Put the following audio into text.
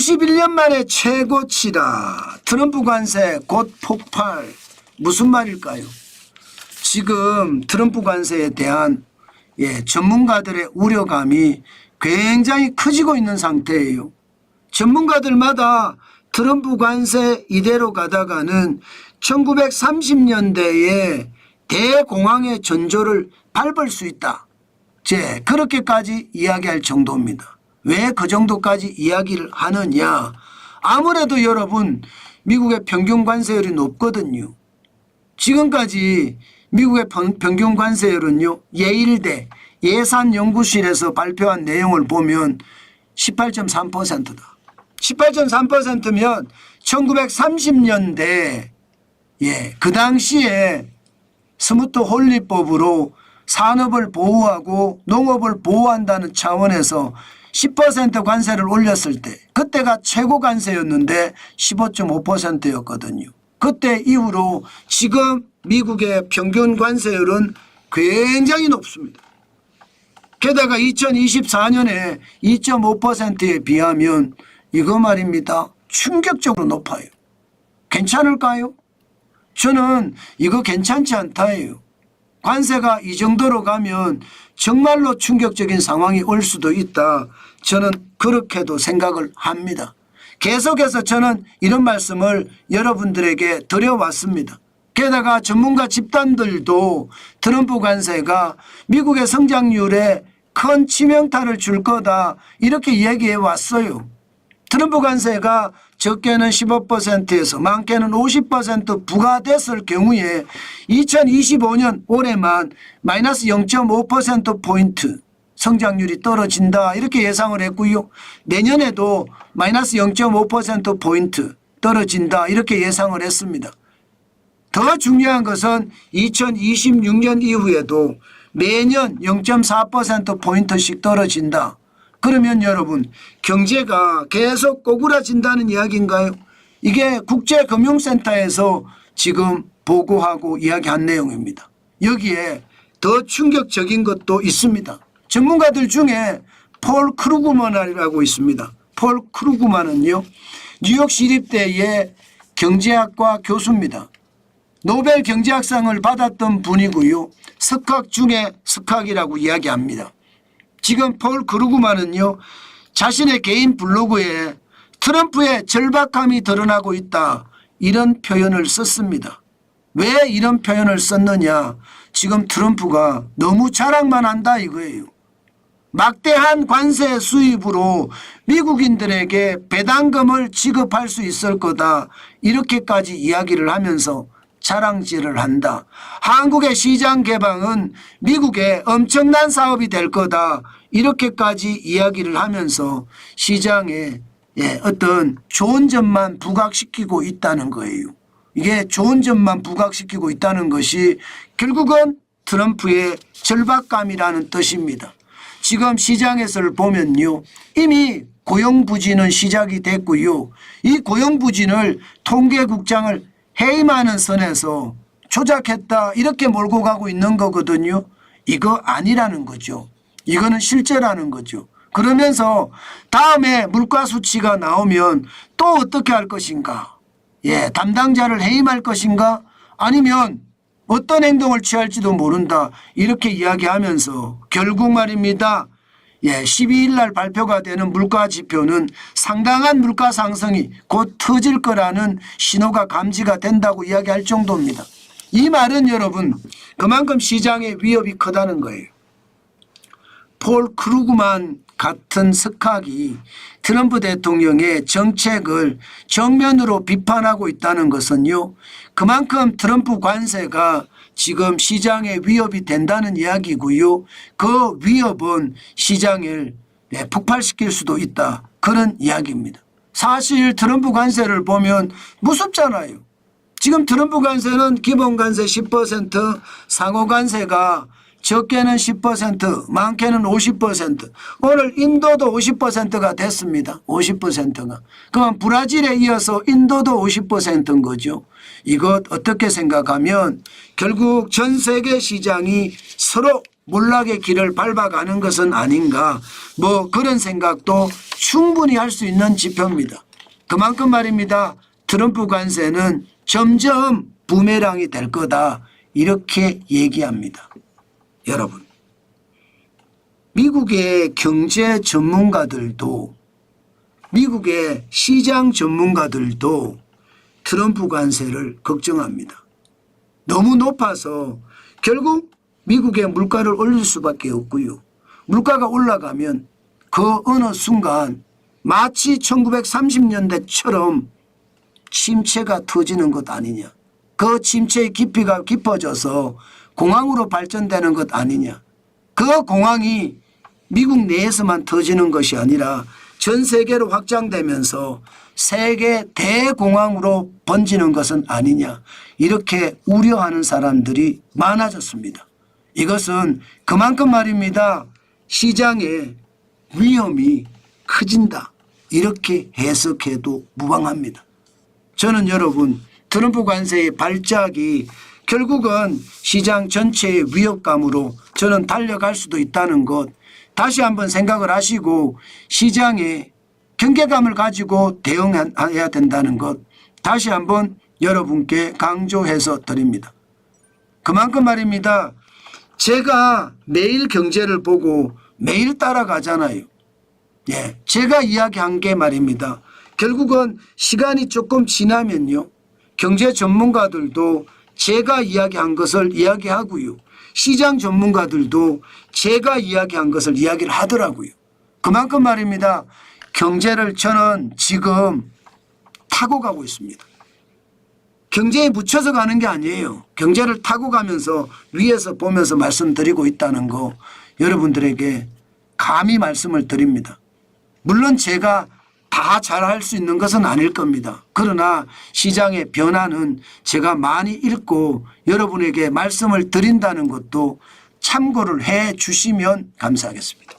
91년 만에 최고치다. 트럼프 관세 곧 폭발. 무슨 말일까요? 지금 트럼프 관세에 대한 예, 전문가들의 우려감이 굉장히 커지고 있는 상태예요. 전문가들마다 트럼프 관세 이대로 가다가는 1930년대에 대공황의 전조를 밟을 수 있다. 제 그렇게까지 이야기할 정도입니다. 왜 그 정도까지 이야기를 하느냐? 아무래도 여러분 미국의 평균 관세율이 높거든요. 지금까지 미국의 평- 평균 관세율은요. 예일대 예산연구실에서 발표한 내용을 보면 18.3%다. 18.3%면 1930년대 예, 그 당시에 스무트 홀리법으로 산업을 보호하고 농업을 보호한다는 차원에서 10% 관세를 올렸을 때 그때가 최고 관세였는데 15.5%였거든요. 그때 이후로 지금 미국의 평균 관세율은 굉장히 높습니다. 게다가 2024년에 2.5%에 비하면 이거 말입니다. 충격적으로 높아요. 괜찮을까요? 저는 이거 괜찮지 않다예요. 관세가 이 정도로 가면 정말로 충격적인 상황이 올 수도 있다. 저는 그렇게도 생각을 합니다. 계속해서 저는 이런 말씀을 여러분들에게 드려왔습니다. 게다가 전문가 집단들도 트럼프 관세가 미국의 성장률에 큰 치명타를 줄 거다 이렇게 얘기해 왔어요. 트럼프 관세가 적게는 15%에서 많게는 50% 부과됐을 경우에 2025년 올해만 마이너스 0.5%포인트 성장률이 떨어진다 이렇게 예상을 했고요. 내년에도 마이너스 0.5%포인트 떨어진다 이렇게 예상을 했습니다. 더 중요한 것은 2026년 이후에도 매년 0.4%포인트씩 떨어진다. 그러면 여러분 경제가 계속 꼬꾸라진다는 이야기인가요? 이게 국제금융센터에서 지금 보고하고 이야기한 내용입니다. 여기에 더 충격적인 것도 있습니다. 전문가들 중에 폴 크루그만이라고 있습니다. 폴 크루그만은요. 뉴욕 시립대의 경제학과 교수입니다. 노벨 경제학상을 받았던 분이고요. 석학 중에 석학이라고 이야기합니다. 지금 폴 그루그만은요 자신의 개인 블로그에 트럼프의 절박함이 드러나고 있다 이런 표현을 썼습니다. 왜 이런 표현을 썼느냐 지금 트럼프가 너무 자랑만 한다 이거예요. 막대한 관세 수입으로 미국인들에게 배당금을 지급할 수 있을 거다 이렇게까지 이야기를 하면서 자랑질을 한다. 한국의 시장 개방은 미국의 엄청난 사업이 될 거다. 이렇게까지 이야기를 하면서 시장에 예, 어떤 좋은 점만 부각시키고 있다는 거예요. 이게 좋은 점만 부각시키고 있다는 것이 결국은 트럼프의 절박감이라는 뜻입니다. 지금 시장에서 보면요. 이미 고용 부진은 시작이 됐고요. 이 고용 부진을 통계국장을 해임하는 선에서 조작했다 이렇게 몰고 가고 있는 거거든요. 이거 아니라는 거죠. 이거는 실제라는 거죠. 그러면서 다음에 물가 수치가 나오면 또 어떻게 할 것인가? 예, 담당자를 해임할 것인가? 아니면 어떤 행동을 취할지도 모른다. 이렇게 이야기하면서 결국 말입니다. 예, 12일 날 발표가 되는 물가 지표는 상당한 물가 상승이 곧 터질 거라는 신호가 감지가 된다고 이야기할 정도입니다. 이 말은 여러분 그만큼 시장의 위협이 크다는 거예요. 폴 크루그만 같은 석학이 트럼프 대통령의 정책을 정면으로 비판하고 있다는 것은요. 그만큼 트럼프 관세가 지금 시장에 위협이 된다는 이야기고요. 그 위협은 시장을 네, 폭발시킬 수도 있다. 그런 이야기입니다. 사실 트럼프 관세를 보면 무섭잖아요. 지금 트럼프 관세는 기본 관세 10% 상호 관세가 적게는 10% 많게는 50% 오늘 인도도 50%가 됐습니다. 50%가. 그럼 브라질에 이어서 인도도 50%인 거죠. 이것 어떻게 생각하면 결국 전 세계 시장이 서로 몰락의 길을 밟아가는 것은 아닌가 뭐 그런 생각도 충분히 할 수 있는 지표입니다. 그만큼 말입니다. 트럼프 관세는 점점 부메랑이 될 거다 이렇게 얘기합니다. 여러분 미국의 경제 전문가들도 미국의 시장 전문가들도 트럼프 관세를 걱정합니다. 너무 높아서 결국 미국의 물가를 올릴 수밖에 없고요. 물가가 올라가면 그 어느 순간 마치 1930년대처럼 침체가 터지는 것 아니냐. 그 침체의 깊이가 깊어져서 공항으로 발전되는 것 아니냐. 그 공항이 미국 내에서만 터지는 것이 아니라 전 세계로 확장되면서 세계 대공항으로 번지는 것은 아니냐. 이렇게 우려하는 사람들이 많아졌습니다. 이것은 그만큼 말입니다. 시장의 위험이 커진다. 이렇게 해석해도 무방합니다. 저는 여러분 트럼프 관세의 발작이 결국은 시장 전체의 위협감으로 저는 달려갈 수도 있다는 것 다시 한번 생각을 하시고 시장에 경계감을 가지고 대응해야 된다는 것 다시 한번 여러분께 강조해서 드립니다. 그만큼 말입니다. 제가 매일 경제를 보고 매일 따라가잖아요. 예, 제가 이야기한 게 말입니다. 결국은 시간이 조금 지나면요. 경제 전문가들도 제가 이야기한 것을 이야기하고요. 시장 전문가들도 제가 이야기한 것을 이야기를 하더라고요. 그만큼 말입니다. 경제를 저는 지금 타고 가고 있습니다. 경제에 묻혀서 가는 게 아니에요. 경제를 타고 가면서 위에서 보면서 말씀드리고 있다는 거 여러분들에게 감히 말씀을 드립니다. 물론 제가 다 잘할 수 있는 것은 아닐 겁니다. 그러나 시장의 변화는 제가 많이 읽고 여러분에게 말씀을 드린다는 것도 참고를 해 주시면 감사하겠습니다.